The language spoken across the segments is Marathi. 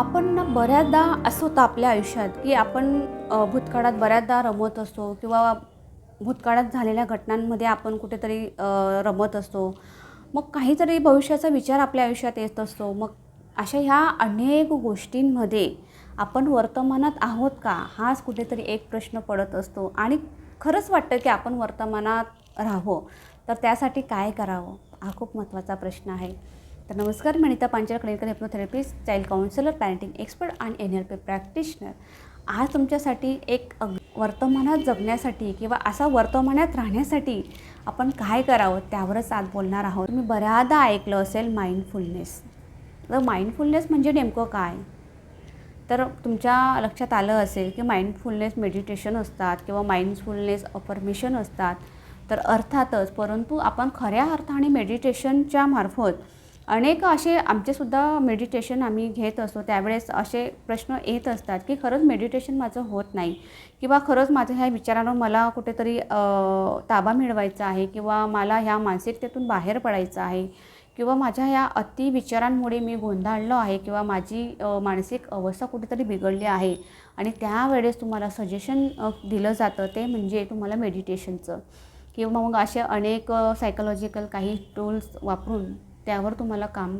आपण ना बऱ्याचदा असं होतं आपल्या आयुष्यात की आपण भूतकाळात बऱ्याचदा रमत असतो किंवा भूतकाळात झालेल्या घटनांमध्ये आपण कुठेतरी रमत असतो. मग काहीतरी भविष्याचा विचार आपल्या आयुष्यात येत असतो. मग अशा ह्या अनेक गोष्टींमध्ये आपण वर्तमानात आहोत का? हाच कुठेतरी एक प्रश्न पडत असतो. आणि खरंच वाटतं की आपण वर्तमानात राहावं. तर त्यासाठी काय करावं? हा खूप महत्त्वाचा प्रश्न आहे. तर नमस्कार मी Anita Panchal clinical hypnotherapist child counsellor parenting expert आणि एन एल पी प्रॅक्टिशनर आज तुमच्यासाठी एक अग वर्तमानात जगण्यासाठी किंवा असा वर्तमानात राहण्यासाठी आपण काय करावं त्यावरच आज बोलणार आहोत. तुम्ही बऱ्याचदा ऐकलं असेल माइंडफुलनेस तर माइंडफुलनेस म्हणजे नेमकं काय? तर तुमच्या लक्षात आलं असेल की माइंडफुलनेस मेडिटेशन असतात किंवा माइंडफुलनेस अफर्मेशन असतात. तर अर्थातच परंतु आपण खऱ्या अर्थाने मेडिटेशनच्या मार्फत अनेक असे आमचेसुद्धा मेडिटेशन आम्ही घेत असतो. त्यावेळेस असे प्रश्न येत असतात की खरंच मेडिटेशन माझं होत नाही किंवा खरंच माझ्या ह्या विचारांवर मला कुठेतरी ताबा मिळवायचा आहे किंवा मला ह्या मानसिकतेतून बाहेर पडायचं आहे किंवा माझ्या ह्या अति विचारांमुळे मी गोंधळलो आहे किंवा माझी मानसिक अवस्था कुठेतरी बिघडली आहे आणि त्यावेळेस तुम्हाला सजेशन दिलं जातं ते म्हणजे तुम्हाला मेडिटेशनचं किंवा मग असे अनेक सायकोलॉजिकल काही टूल्स वापरून त्यावर तुम्हाला काम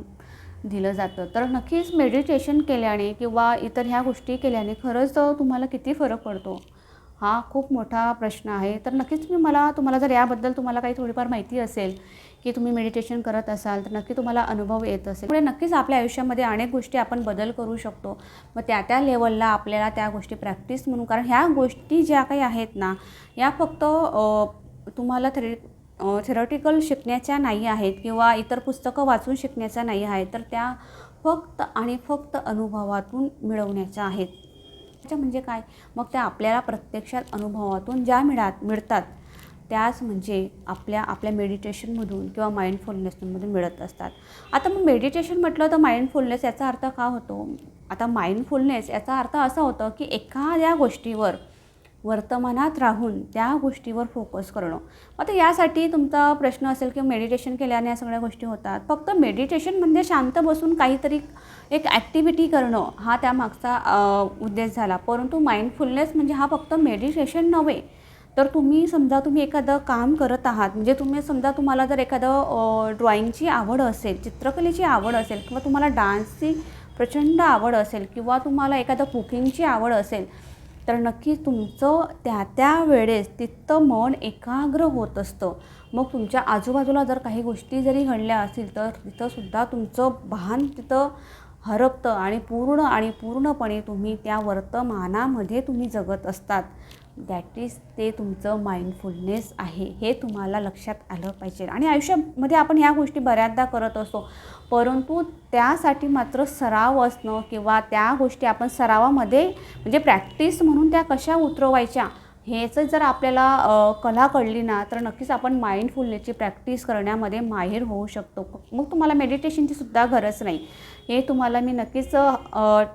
दिलं जातं. तर नक्कीच मेडिटेशन केल्याने किंवा इतर ह्या गोष्टी केल्याने खरंच तुम्हाला किती फरक पडतो? हा खूप मोठा प्रश्न आहे. तर नक्कीच मी मला तुम्हाला जर याबद्दल तुम्हाला काही थोडीफार माहिती असेल की तुम्ही मेडिटेशन करत असाल तर नक्की तुम्हाला अनुभव येत असेल. पुढे नक्कीच आपल्या आयुष्यामध्ये अनेक गोष्टी आपण बदल करू शकतो. मग त्या त्या लेवलला आपल्याला त्या गोष्टी प्रॅक्टिस म्हणून कारण ह्या गोष्टी ज्या काही आहेत ना या फक्त तुम्हाला थ्री थेरॉटिकल शिकण्याच्या नाही आहेत किंवा इतर पुस्तकं वाचून शिकण्याच्या नाही आहेत तर त्या फक्त आणि फक्त अनुभवातून मिळवण्याच्या आहेत. त्याच्या म्हणजे काय? मग त्या आपल्याला प्रत्यक्षात अनुभवातून ज्या मिळात मिळतात त्याच म्हणजे आपल्या आपल्या मेडिटेशनमधून किंवा माइंडफुलनेसमधून मिळत असतात. आता मग मेडिटेशन म्हटलं तर माइंडफुलनेस याचा अर्थ का होतो? आता माइंडफुलनेस याचा अर्थ असा होतो की एखाद्या गोष्टीवर वर्तमानात राहून त्या गोष्टीवर फोकस करणं. आता यासाठी तुमचा प्रश्न असेल की मेडिटेशन केल्याने या सगळ्या गोष्टी होतात. फक्त मेडिटेशन म्हणजे शांत बसून काहीतरी एक ॲक्टिव्हिटी करणं हा त्यामागचा उद्देश झाला. परंतु माइंडफुलनेस म्हणजे हा फक्त मेडिटेशन नव्हे. तर तुम्ही समजा तुम्ही एखादं काम करत आहात म्हणजे तुम्ही समजा तुम्हाला जर एखादं ड्रॉइंगची आवड असेल चित्रकलेची आवड असेल किंवा तुम्हाला डान्सची प्रचंड आवड असेल किंवा तुम्हाला एखादं कुकिंगची आवड असेल तर नक्कीच तुमचं त्या त्या वेळेस तिथं मन एकाग्र होत असतं. मग तुमच्या आजूबाजूला जर काही गोष्टी जरी घडल्या असतील तर तिथंसुद्धा तुमचं भान तिथं हरपतं आणि पूर्ण आणि पूर्णपणे तुम्ही त्या वर्तमानामध्ये तुम्ही जगत असतात. दॅट इज ते तुमचं माइंडफुलनेस आहे. हे तुम्हाला लक्षात आलं पाहिजे. आणि आयुष्यामध्ये आपण ह्या गोष्टी बऱ्याचदा करत असतो. परंतु त्यासाठी मात्र सराव असणं किंवा त्या गोष्टी आपण सरावामध्ये म्हणजे प्रॅक्टिस म्हणून त्या कशा उतरवायच्या? ह्याचं जर आपल्याला कला कळली ना तर नक्कीच आपण माइंडफुलनेसची प्रॅक्टिस करण्यामध्ये माहीर होऊ शकतो. मग तुम्हाला मेडिटेशनची सुद्धा गरज नाही. हे तुम्हाला मी नक्कीच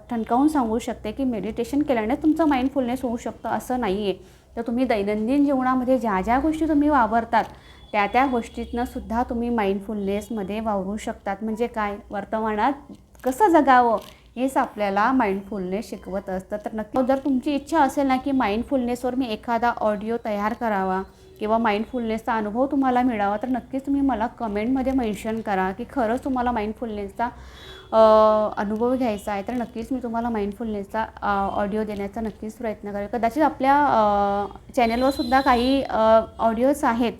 ठणकावून सांगू शकते की मेडिटेशन केल्याने तुमचं माइंडफुलनेस होऊ शकतं असं नाही आहे तर तुम्ही दैनंदिन जीवनामध्ये ज्या ज्या गोष्टी तुम्ही वावरतात त्या त्या गोष्टीतनं सुद्धा तुम्ही माइंडफुलनेसमध्ये वावरू शकतात. म्हणजे काय? वर्तमानात कसं जगावं? हेच आपल्याला माइंडफुलनेस शिकवत असतं. तर नक्की जर तुमची इच्छा असेल ना की माइंडफुलनेसवर मी एखादा ऑडिओ तयार करावा किंवा माइंडफुलनेसचा अनुभव तुम्हाला मिळावा तर नक्कीच तुम्ही मला कमेंटमध्ये मेन्शन करा की खरंच तुम्हाला माइंडफुलनेसचा अनुभव घ्यायचा आहे. तर नक्कीच मी तुम्हाला माइंडफुलनेसचा ऑडिओ देण्याचा नक्कीच प्रयत्न करेल. कदाचित आपल्या चॅनलवर सुद्धा काही ऑडिओज आहेत.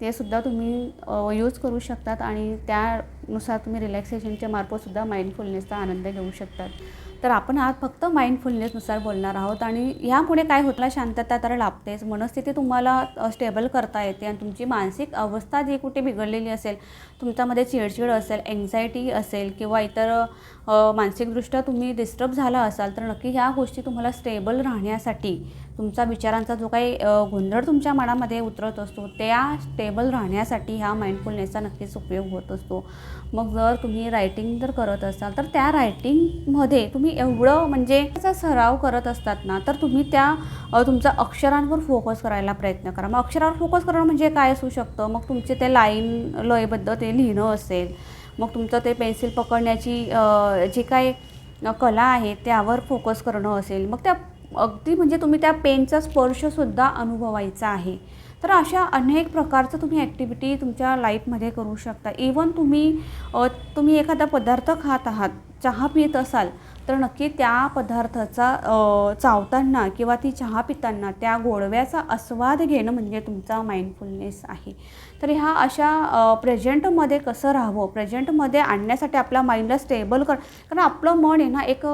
ते सुद्धा तुम्ही यूज करू शकतात आणि त्या नुसार तुम्ही रिलॅक्सेशनच्या मार्फतसुद्धा माइंडफुलनेसचा आनंद घेऊ शकतात. तर आपण आज फक्त माइंडफुलनेसनुसार बोलणार आहोत आणि ह्यामुळे काय होतला शांतता तर लाभतेच. मनस्थिती तुम्हाला स्टेबल करता येते आणि तुमची मानसिक अवस्था जी कुठे बिघडलेली असेल तुमच्यामध्ये चिडचिड असेल एन्झायटी असेल किंवा इतर मानसिकदृष्ट्या तुम्ही डिस्टर्ब झाला असाल तर नक्की ह्या गोष्टी तुम्हाला स्टेबल राहण्यासाठी तुमचा विचारांचा जो काही गोंधळ तुमच्या मनामध्ये उतरत असतो त्या स्टेबल राहण्यासाठी ह्या माइंडफुलनेसचा नक्कीच उपयोग होत असतो. मग जर तुम्ही रायटिंग जर करत असाल तर त्या रायटिंगमध्ये तुम्ही एवढं म्हणजे त्याचा सराव करत असतात ना तर तुम्ही त्या तुमचा अक्षरांवर फोकस करायला प्रयत्न करा. मग अक्षरावर फोकस करणं म्हणजे काय असू शकतं? मग तुमचे ते लाईन लयबद्ध ते लिहिणं असेल मग तुमचं ते पेन्सिल पकडण्याची जी काय कला आहे त्यावर फोकस करणं असेल. मग त्या अगदी म्हणजे तुम्ही त्या पेनचा स्पर्शसुद्धा अनुभवायचा आहे. तर अशा अनेक प्रकारचं तुम्ही ॲक्टिव्हिटी तुमच्या लाईफमध्ये करू शकता. इवन तुम्ही तुम्ही एखादा पदार्थ खात आहात चहा पित असाल तर नक्की त्या पदार्थाचा चावताना किंवा ती चहा पिताना त्या गोडव्याचा आस्वाद घेणं म्हणजे तुमचा माइंडफुलनेस आहे. तर ह्या अशा प्रेझेंटमध्ये कसं राहावं? प्रेझेंटमध्ये आणण्यासाठी आपल्या माइंडला स्टेबल कर कारण आपलं मन आहे ना एक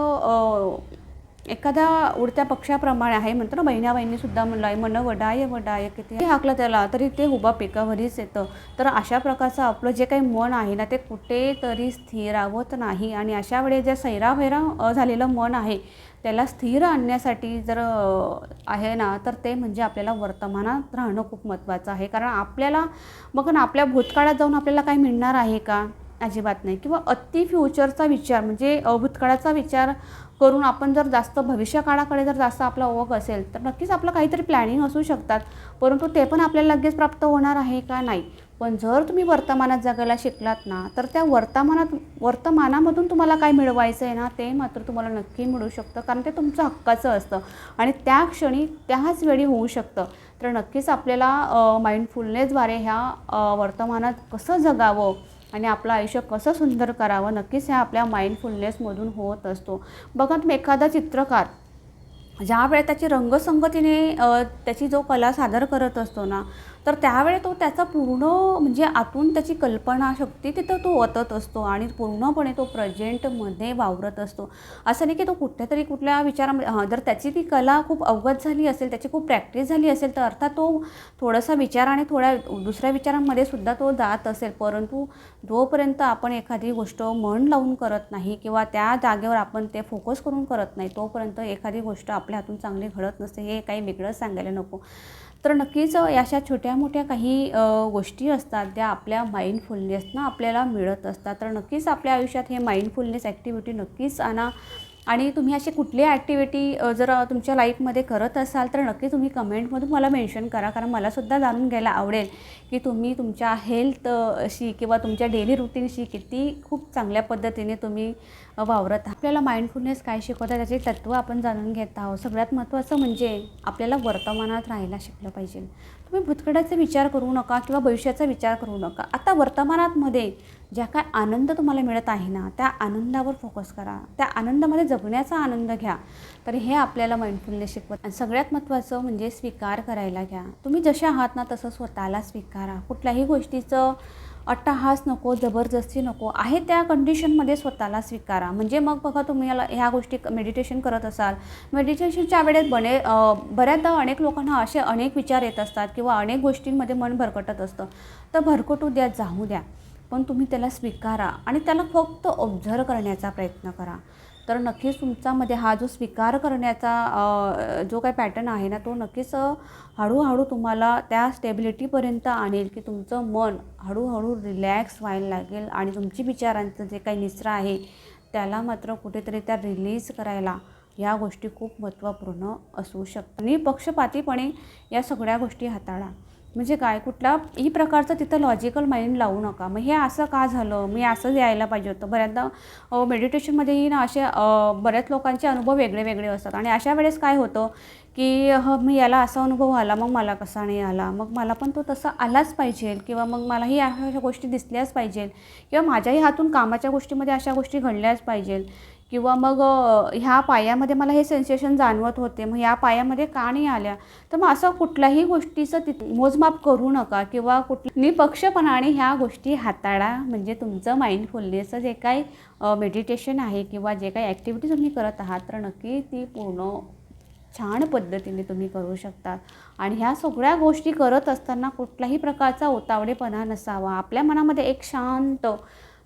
एखाद्या उडत्या पक्षाप्रमाणे आहे म्हणतो ना बहिण्या बहिणीसुद्धा म्हणलं आहे मन वडाय वडाय किती हाकलं त्याला तरी ते उभा पिकावरच येतं. तर अशा प्रकारचं आपलं जे काही मन आहे ना ते कुठेतरी स्थिरावत नाही. आणि अशा वेळेस जे सैराभैरा अ, झालेलं मन आहे त्याला स्थिर आणण्यासाठी जर आहे ना तर ते म्हणजे आपल्याला वर्तमानात राहणं खूप महत्त्वाचं आहे. कारण आपल्याला बघा ना आपल्या भूतकाळात जाऊन आपल्याला काही मिळणार आहे का? अजिबात नाही. किंवा अति फ्युचरचा विचार म्हणजे भूतकाळाचा विचार करून आपण जर जास्त भविष्यकाळाकडे जर जास्त आपला ओघ असेल तर नक्कीच आपलं काहीतरी प्लॅनिंग असू शकतात. परंतु ते पण आपल्याला लगेच प्राप्त होणार आहे का? नाही. पण जर तुम्ही वर्तमानात जगायला शिकलात ना तर त्या वर्तमानात वर्तमानामधून तुम्हाला काय मिळवायचं आहे ना ते मात्र तुम्हाला नक्की मिळू शकतं. कारण ते तुमचं हक्काचं असतं. आणि त्या क्षणी त्याच वेळी होऊ शकतं. तर नक्कीच आपल्याला माइंडफुलनेसद्वारे ह्या वर्तमानात कसं जगावं? आणि आपलं आयुष्य कसं सुंदर करावं नक्कीच ह्या आपल्या माइंडफुलनेसमधून होत असतो. बघा तुम्ही एखादा चित्रकार ज्या वेळेस त्याची रंगसंगतीने त्याची जो कला सादर करत असतो ना तर त्यावेळी तो त्याचा पूर्ण म्हणजे आतून त्याची कल्पनाशक्ती तिथं तो ओतत असतो आणि पूर्णपणे तो प्रेझेंटमध्ये वावरत असतो. असं नाही की तो कुठल्यातरी कुठल्या विचारामध्ये जर त्याची ती कला खूप अवगत झाली असेल त्याची खूप प्रॅक्टिस झाली असेल तर अर्थात तो थोडासा विचार आणि थोड्या दुसऱ्या विचारांमध्ये सुद्धा तो जात असेल. परंतु जोपर्यंत आपण एखादी गोष्ट मन लावून करत नाही किंवा त्या जागेवर आपण ते फोकस करून करत नाही तोपर्यंत एखादी गोष्ट आपल्या हातून चांगली घडत नसते हे काही वेगळंच सांगायला नको. तर नक्कीच अशा छोट्या मोठ्या काही गोष्टी असतात त्या आपल्या माइंडफुलनेसनं आपल्याला मिळत असतात. तर नक्कीच आपल्या आयुष्यात हे माइंडफुलनेस ॲक्टिव्हिटी नक्कीच आणा. आणि तुम्ही असे कुठले ॲक्टिव्हिटी जर तुमच्या लाईफमध्ये करत असाल तर नक्की तुम्ही कमेंटमधून मला मेन्शन करा. कारण मलासुद्धा जाणून घ्यायला आवडेल की तुम्ही तुमच्या हेल्थशी किंवा तुमच्या डेली रुटीनशी किती खूप चांगल्या पद्धतीने तुम्ही वावरत आपल्याला माइंडफुलनेस काय शिकवतात त्याचे तत्त्व आपण जाणून घेत आहोत. सगळ्यात महत्त्वाचं म्हणजे आपल्याला वर्तमानात राहायला शिकलं पाहिजे. तुम्ही भूतकडाचा विचार करू नका किंवा भविष्याचा विचार करू नका. आता वर्तमानातमध्ये ज्या काय आनंद तुम्हाला मिळत आहे ना त्या आनंदावर फोकस करा. त्या आनंदामध्ये जगण्याचा आनंद घ्या. तर हे आपल्याला माइंडफुलनेस शिकवत. आणि सगळ्यात महत्त्वाचं म्हणजे स्वीकार करायला घ्या. तुम्ही जसे आहात ना तसं स्वतःला स्वीकारा. कुठल्याही गोष्टीचं अट्टाहास नको जबरदस्ती नको आहे त्या कंडिशनमध्ये स्वतःला स्वीकारा. म्हणजे मग बघा तुम्ही याला ह्या गोष्टी मेडिटेशन करत असाल मेडिटेशनच्या वेळेत बने बऱ्याचदा अनेक लोकांना असे अनेक विचार येत असतात किंवा अनेक गोष्टींमध्ये मन भरकटत असतं. तर भरकटू द्या जाऊ द्या. पण तुम्ही त्याला स्वीकारा आणि त्याला फक्त ऑब्झर्व करण्याचा प्रयत्न करा. तर नक्कीच तुमच्यामध्ये हा जो स्वीकार करण्याचा जो काही पॅटर्न आहे ना तो नक्कीच हळूहळू तुम्हाला त्या स्टेबिलिटीपर्यंत आणेल की तुमचं मन हळूहळू रिलॅक्स व्हायला लागेल आणि तुमची विचारांचं जे काही निसरा आहे त्याला मात्र कुठेतरी त्या रिलीज करायला या गोष्टी खूप महत्त्वपूर्ण असू शकतात. आणि पक्षपातीपणे या सगळ्या गोष्टी हाताळा. म्हणजे काय कुठल्याही प्रकारचं तिथं लॉजिकल माइंड लावू नका. मग हे असं का झालं? मी असंच यायला पाहिजे होतं. बऱ्याचदा मेडिटेशनमध्येही ना असे बऱ्याच लोकांचे अनुभव वेगळे वेगळे असतात. आणि अशा वेळेस काय होतं की ह मी याला असा अनुभव आला मग मला कसा नाही आला? मग मला पण तो तसा आलाच पाहिजे. किंवा मग मलाही अशा अशा गोष्टी दिसल्याच पाहिजे. किंवा माझ्याही हातून कामाच्या गोष्टीमध्ये अशा गोष्टी घडल्याच पाहिजे. किंवा मग ह्या पायामध्ये मला हे सेन्सेशन जाणवत होते मग या पायामध्ये का नाही आल्या. तर मग असं कुठल्याही गोष्टीचं ति मोजमाप करू नका किंवा कुठल्या निपक्षपणाने ह्या गोष्टी हाताळा. म्हणजे तुमचं माइंडफुलनेसचं जे काही मेडिटेशन आहे किंवा जे काही ॲक्टिव्हिटी तुम्ही करत आहात तर नक्की ती पूर्ण छान पद्धतीने तुम्ही करू शकता. आणि ह्या सगळ्या गोष्टी करत असताना कुठल्याही प्रकारचा उतावडेपणा नसावा. आपल्या मनामध्ये एक शांत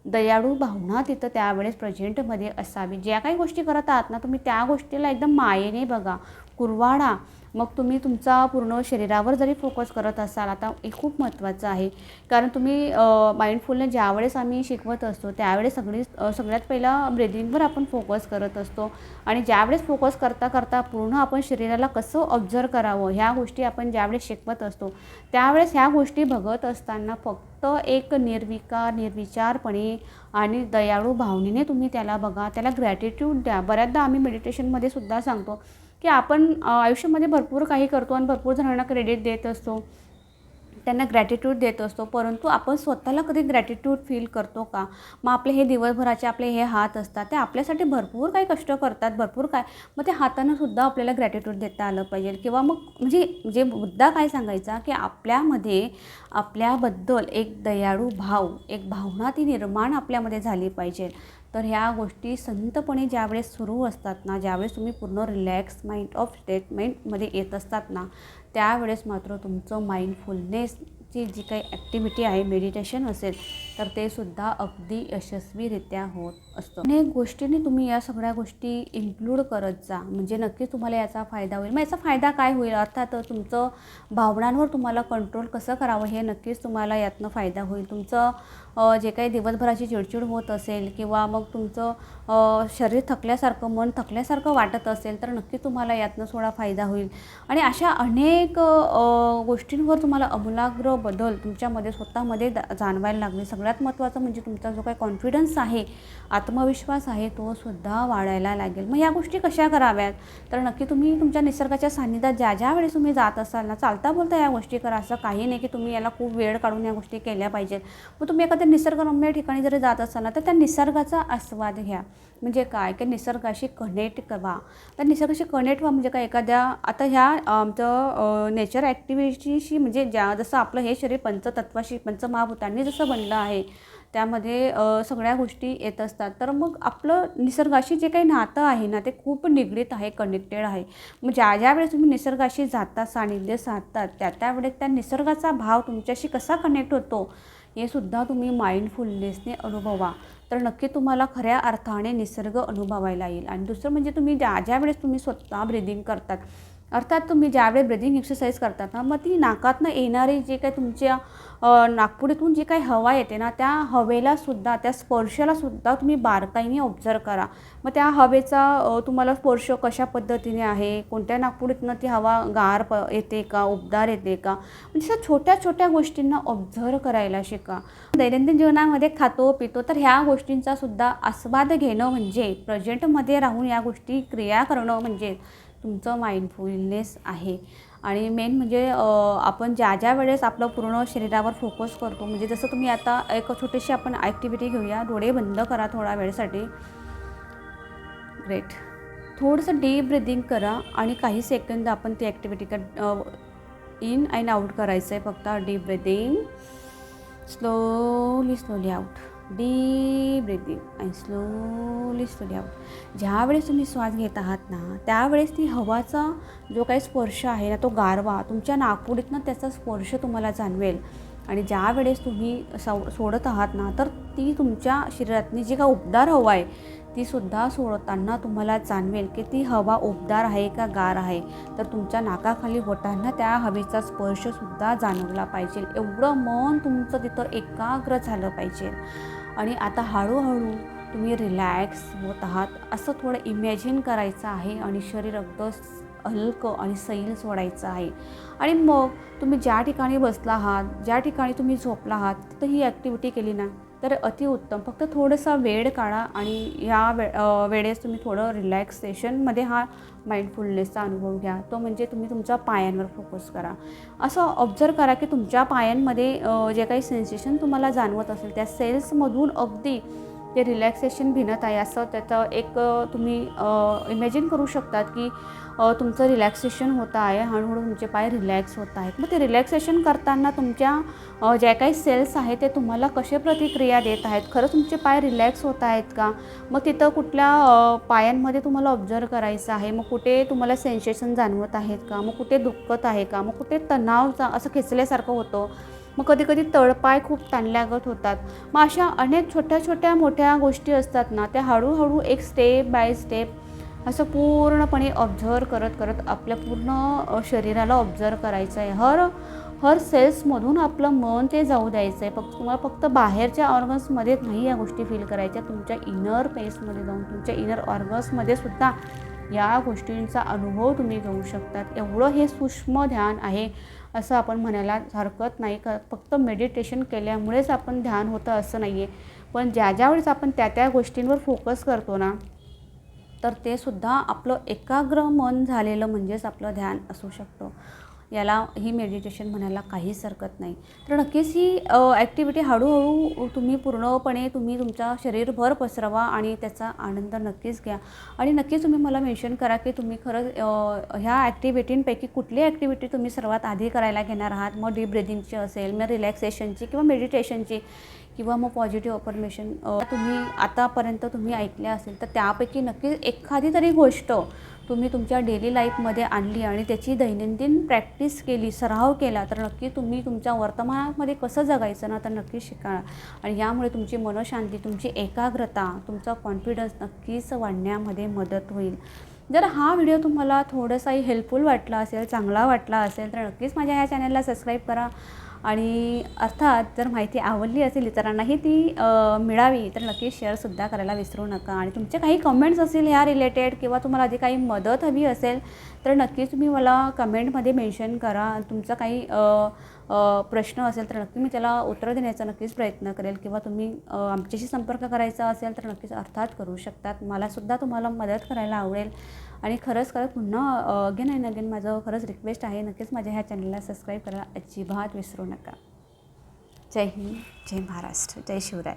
दयाळू भावना तिथं त्यावेळेस प्रेझेंटमध्ये असावी. ज्या काही गोष्टी करत आहात ना तुम्ही त्या गोष्टीला एकदम मायेने बघा. कुरवाडा मग तुम्ही तुमचा पूर्ण शरीरावर जरी फोकस करत असाल आता हे खूप महत्त्वाचं आहे. कारण तुम्ही माइंडफुलनेस ज्यावेळेस आम्ही शिकवत असतो त्यावेळेस सगळी सगळ्यात पहिला ब्रेदिंगवर आपण फोकस करत असतो. आणि ज्यावेळेस फोकस करता करता पूर्ण आपण शरीराला कसं ऑब्झर्व करावं ह्या गोष्टी आपण ज्यावेळेस शिकवत असतो त्यावेळेस ह्या गोष्टी बघत असताना फक्त एक निर्विकार निर्विचारपणे आणि दयाळू भावनेने तुम्ही त्याला बघा. त्याला ग्रॅटिट्यूड द्या. बऱ्याचदा आम्ही मेडिटेशनमध्ये सुद्धा सांगतो की आपण आयुष्यामध्ये भरपूर काही करतो आणि भरपूर जणांना क्रेडिट देत असतो. त्यांना ग्रॅटिट्यूड देत असतो. परंतु आपण स्वतःला कधी ग्रॅटिट्यूड फील करतो का? मग आपले हे दिवसभराचे आपले हे हात असतात ते आपल्यासाठी भरपूर काही कष्ट करतात भरपूर काय मग ते हातानंसुद्धा आपल्याला ग्रॅटिट्यूड देता आलं पाहिजे. किंवा मग म्हणजे जे मुद्दा काय सांगायचा की आपल्यामध्ये आपल्याबद्दल एक दयाळू भाव एक भावना ती निर्माण आपल्यामध्ये झाली पाहिजे. तर ह्या गोष्टी संतपणे ज्यावेळेस सुरू असतात ना ज्यावेळेस तुम्ही पूर्ण रिलॅक्स माइंड ऑफ स्टेटमेंटमध्ये येत असतात ना त्यावेळेस मात्र तुमचं माइंडफुलनेसची जी काही ॲक्टिव्हिटी आहे मेडिटेशन असेल तर ते सुद्धा अगदी यशस्वीरित्या होत असतं. अनेक गोष्टींनी तुम्ही या सगळ्या गोष्टी इन्क्लूड करत जा. म्हणजे नक्कीच तुम्हाला याचा फायदा होईल. मग याचा फायदा काय होईल? अर्थात तुमचं भावनांवर तुम्हाला कंट्रोल कसं करावं हे नक्कीच तुम्हाला यातनं फायदा होईल. तुमचं जे काही दिवसभराची चिडचिड होत असेल किंवा मग तुमचं शरीर थकल्यासारखं मन थकल्यासारखं वाटत असेल तर नक्की तुम्हाला यातनं थोडा फायदा होईल. आणि अशा अनेक गोष्टींवर तुम्हाला अमूलाग्र बदल तुमच्यामध्ये स्वतःमध्ये जाणवायला लागले. सगळ्यात महत्त्वाचं म्हणजे तुमचा जो काही कॉन्फिडन्स आहे आत्मविश्वास आहे तो सुद्धा वाढायला लागेल. मग या गोष्टी कशा कराव्यात? तर नक्की तुम्ही तुमच्या निसर्गाच्या सान्निध्यात ज्या ज्या वेळेस तुम्ही जात असाल ना चालता बोलता या गोष्टी करा. असं काही नाही की तुम्ही याला खूप वेळ काढून या गोष्टी केल्या पाहिजेत. मग तुम्ही एखाद्या निसर्गरम्य ठिकाणी जरी जात असाल ना तर त्या निसर्गाचा आस्वाद घ्या. म्हणजे काय? की निसर्गाशी कनेक्ट व्हा तर निसर्गाशी कनेक्ट व्हा म्हणजे काय? एखाद्या आता ह्या आमचं नेचर ॲक्टिव्हिटीशी म्हणजे ज्या जसं आपलं हे शरीर पंचतत्वाशी पंचमहाभूतांनी जसं बनलं आहे त्यामध्ये सगळ्या गोष्टी येत असतात. तर मग आपलं निसर्गाशी जे काही नातं आहे ना ते खूप निगडीत आहे कनेक्टेड आहे. मग ज्या ज्या वेळेस तुम्ही निसर्गाशी जाता सानिध्य साधतात त्या त्यावेळेस त्या निसर्गाचा भाव तुमच्याशी कसा कनेक्ट होतो हे सुद्धा तुम्ही माइंडफुलनेसने अनुभवा. तर नक्की तुम्हाला खऱ्या अर्थाने निसर्ग अनुभवायला येईल. आणि दुसरं म्हणजे तुम्ही ज्या ज्या वेळेस तुम्ही स्वतः ब्रिदिंग करतात अर्थात तुम्ही ज्यावेळेस ब्रिदिंग एक्सरसाइज करतात ना मग ती नाकातनं येणारी जे काही तुमच्या नागपुडीतून जी काही हवा येते ना त्या हवेला सुद्धा त्या स्पर्शाला सुद्धा तुम्ही बारकाईने ऑब्झर्व करा. मग त्या हवेचा तुम्हाला स्पर्श कशा पद्धतीने आहे कोणत्या नागपुडीतनं ती हवा गार प येते का उबदार येते का? म्हणजे अशा छोट्या छोट्या गोष्टींना ऑब्झर्व करायला शिका. दैनंदिन जीवनामध्ये खातो पितो तर ह्या गोष्टींचा सुद्धा आस्वाद घेणं म्हणजे प्रेझेंटमध्ये राहून या गोष्टी क्रिया करणं म्हणजे तुमचं माइंडफुलनेस आहे. आणि मेन म्हणजे आपण ज्या ज्या वेळेस आपलं पूर्ण शरीरावर फोकस करतो म्हणजे जसं तुम्ही आता एक छोटीशी आपण ॲक्टिव्हिटी घेऊया डोळे बंद करा थोड्या वेळेसाठी. ग्रेट थोडंसं डीप ब्रिदिंग करा आणि काही सेकंद आपण ती ॲक्टिव्हिटी कर इन अँड आऊट करायचं आहे फक्त deep breathing slowly slowly out deep breathing आणि स्लोली स्लोली आउट ज्यावेळेस तुम्ही श्वास घेत आहात ना त्यावेळेस ती हवाचा जो काही स्पर्श आहे ना तो गारवा तुमच्या नागपुडीतनं त्याचा स्पर्श तुम्हाला जाणवेल. आणि ज्या वेळेस तुम्ही सव सोडत आहात ना तर ती तुमच्या शरीरातली जी काय उबदार हवा आहे तीसुद्धा सोडताना तुम्हाला जाणवेल की ती हवा उबदार आहे का गार आहे. तर तुमच्या नाकाखाली होताना त्या हवेचा स्पर्शसुद्धा जाणवला पाहिजे. एवढं मन तुमचं तिथं एकाग्र झालं पाहिजे. आणि आता हळूहळू तुम्ही रिलॅक्स होत आहात. असं थोडं इमॅजिन करायचं आहे आणि शरीर अगदं हलकं आणि सैल सोडायचं आहे. आणि मग तुम्ही ज्या ठिकाणी बसला आहात ज्या ठिकाणी तुम्ही झोपला आहात तिथं ही ॲक्टिव्हिटी केली ना? तर अतिउत्तम. फक्त थोडासा वेळ काढा आणि ह्या वे वेळेस तुम्ही थोडं रिलॅक्सेशनमध्ये हा माइंडफुलनेसचा अनुभव घ्या. तो म्हणजे तुम्ही तुमच्या पायांवर फोकस करा. असं ऑब्झर्व करा की तुमच्या पायांमध्ये जे काही सेन्सेशन तुम्हाला जाणवत असेल त्या सेल्समधून अगदी ते रिलॅक्सेशन भिनत आहे असं त्याचं एक तुम्ही इमॅजिन करू शकतात की तुमचं रिलॅक्सेशन होत आहे हळूहळू तुमचे पाय रिलॅक्स होत आहेत. मग ते रिलॅक्सेशन करताना तुमच्या ज्या काही सेल्स आहेत ते तुम्हाला कसे प्रतिक्रिया देत आहेत? खरंच तुमचे पाय रिलॅक्स होत आहेत का? मग तिथं कुठल्या पायांमध्ये तुम्हाला ऑब्झर्व करायचं आहे? मग कुठे तुम्हाला सेन्सेशन जाणवत आहेत का? मग कुठे दुखत आहे का? मग कुठे तणाव असं खेचल्यासारखं होतं? मग कधी कधी तळपाय खूप ताणल्यागत होतात. मग अशा अनेक छोट्या छोट्या मोठ्या गोष्टी असतात ना त्या हळूहळू एक स्टेप बाय स्टेप असं पूर्णपणे ऑब्झर्व करत करत आपल्या पूर्ण शरीराला ऑब्झर्व करायचं आहे. हर हर सेल्समधून आपलं मन ते जाऊ द्यायचं आहे. फक्त तुम्हाला फक्त बाहेरच्या ऑर्गन्समध्ये नाही या गोष्टी फील करायच्या. तुमच्या इनर पेसमध्ये जाऊन तुमच्या इनर ऑर्गन्समध्ये सुद्धा या गोष्टींचा अनुभव तुम्ही घेऊ शकतात. एवढं हे सूक्ष्म ध्यान आहे. असं आपण म्हणायला हरकत नाही. का फक्त मेडिटेशन केल्यामुळेच आपण ध्यान होतं असं नाही आहे पण ज्या ज्या वेळेस आपण त्या त्या गोष्टींवर फोकस करतो ना तर ते सुद्धा आपलं एकाग्र मन झालेलं म्हणजेच आपलं ध्यान असू शकतं. याला ही मेडिटेशन म्हणायला काहीच हरकत नाही. तर नक्कीच ही ॲक्टिव्हिटी हळूहळू तुम्ही पूर्णपणे तुम्ही तुमचा शरीरभर पसरवा आणि त्याचा आनंद नक्कीच घ्या. आणि नक्कीच तुम्ही मला मेन्शन करा की तुम्ही खरंच ह्या ॲक्टिव्हिटींपैकी कुठली ॲक्टिव्हिटी तुम्ही सर्वात आधी करायला घेणार आहात? मग डीप ब्रिदिंगची असेल मग रिलॅक्सेशनची किंवा मेडिटेशनची किंवा मग पॉझिटिव्ह अफर्मेशन तुम्ही आतापर्यंत तुम्ही ऐकल्या असेल तर त्यापैकी नक्कीच एखादी तरी गोष्ट तुम्ही तुमच्या डेली लाईफमध्ये आणली आणि त्याची दैनंदिन प्रॅक्टिस केली सराव केला तर नक्की तुम्ही तुमच्या वर्तमानामध्ये कसं जगायचं ना तर नक्कीच शिका आणि यामुळे तुमची मनशांती तुमची एकाग्रता तुमचा कॉन्फिडन्स नक्कीच वाढण्यामध्ये मदत होईल. जर हा व्हिडिओ तुम्हाला थोडासाही हेल्पफुल वाटला असेल चांगला वाटला असेल तर नक्कीच माझ्या ह्या चॅनलला सबस्क्राईब करा. आणि अर्थात जर माहिती आवडली असेल इतरांनाही ती मिळावी तर नक्की शेअरसुद्धा करायला विसरू नका. आणि तुमचे काही कमेंट्स असतील ह्या रिलेटेड किंवा तुम्हाला आधी काही मदत हवी असेल तर नक्कीच तुम्ही मला कमेंटमध्ये मेन्शन करा. तुमचा काही प्रश्न असेल तर नक्की मी त्याला उत्तर देण्याचा नक्कीच प्रयत्न करेल. किंवा तुम्ही आमच्याशी संपर्क करायचा असेल तर नक्कीच अर्थात करू शकतात. मलासुद्धा तुम्हाला मदत करायला आवडेल. आणि खरंच खरं पुन्हा अगेन अँड अगेन माझं खरंच रिक्वेस्ट आहे. नक्कीच माझ्या ह्या चॅनलला सबस्क्राईब करायला अजिबात विसरू नका. जय हिंद जय महाराष्ट्र जय शिवराय.